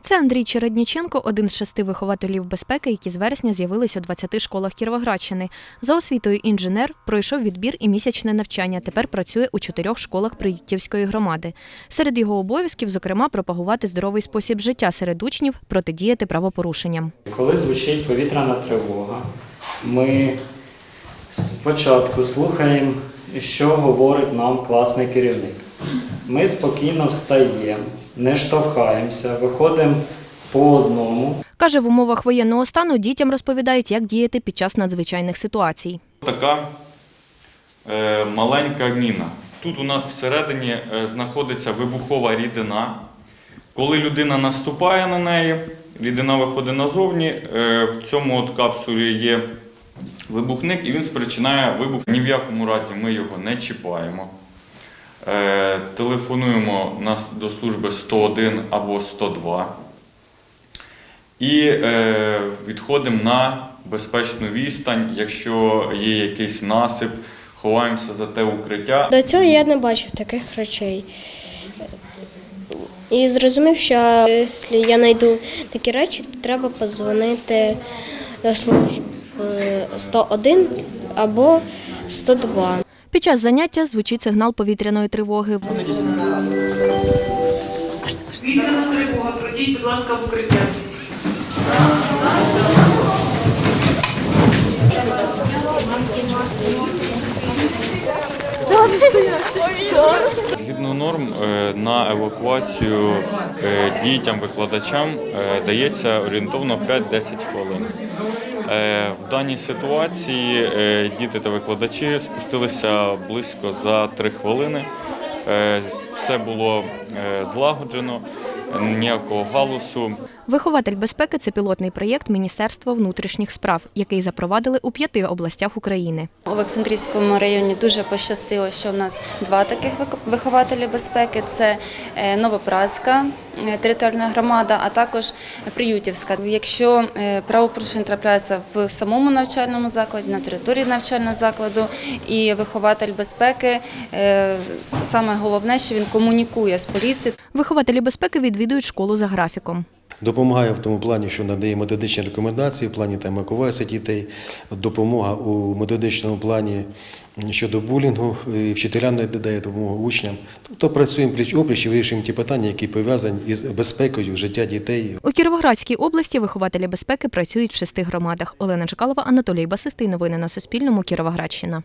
Це Андрій Чередніченко, один з шести вихователів безпеки, які з вересня з'явились у 20 школах Кіровоградщини. За освітою інженер пройшов відбір і місячне навчання. Тепер працює у чотирьох школах Приютівської громади. Серед його обов'язків, зокрема, пропагувати здоровий спосіб життя серед учнів, протидіяти правопорушенням. Коли звучить повітряна тривога, ми спочатку слухаємо, що говорить нам класний керівник. Ми спокійно встаємо, не штовхаємося, виходимо по одному. Каже, в умовах воєнного стану дітям розповідають, як діяти під час надзвичайних ситуацій. Така е, маленька міна. Тут у нас всередині е, знаходиться вибухова рідина. Коли людина наступає на неї, рідина виходить назовні. Е, в цьому от капсулі є вибухник і він спричиняє вибух. Ні в якому разі ми його не чіпаємо. Е, телефонуємо до служби 101 або 102 і е, відходимо на безпечну відстань. Якщо є якийсь насип, ховаємося за те укриття. До цього я не бачив таких речей. І зрозумів, що якщо я знайду такі речі, то треба подзвонити до служби 101 або 102. Під час заняття звучить сигнал повітряної тривоги. Вітряна тривога, пройдіть, будь ласка, в укриття. Норм е, на евакуацію е, дітям, викладачам е, дається орієнтовно 5-10 хвилин. В даній ситуації діти та викладачі спустилися близько за 3 хвилини. Все було злагоджено, ніякого галусу. Вихователь безпеки це пілотний проєкт Міністерства внутрішніх справ, який запровадили у п'яти областях України. У Олександрійському районі дуже пощастило, що в нас два таких вихователі безпеки: це е, Новопраська е, територіальна громада, а також Приютівська. Якщо е, правопорушення трапляється в самому навчальному закладі, на території навчального закладу, і вихователь безпеки, саме головне, що він комунікує з поліцією. Вихователі безпеки відвідують школу за графіком. Допомагає в тому плані, що надає методичні рекомендації в плані там евакуації дітей, допомога у методичному плані щодо булінгу, і вчителям надає допомогу учням. Тобто працюємо пліч опліч і вирішуємо ті питання, які пов'язані із безпекою життя дітей. У Кіровоградській області вихователі безпеки працюють в шести громадах. Олена Чекалова, Анатолій Басистий. Новини на Суспільному. Кіровоградщина.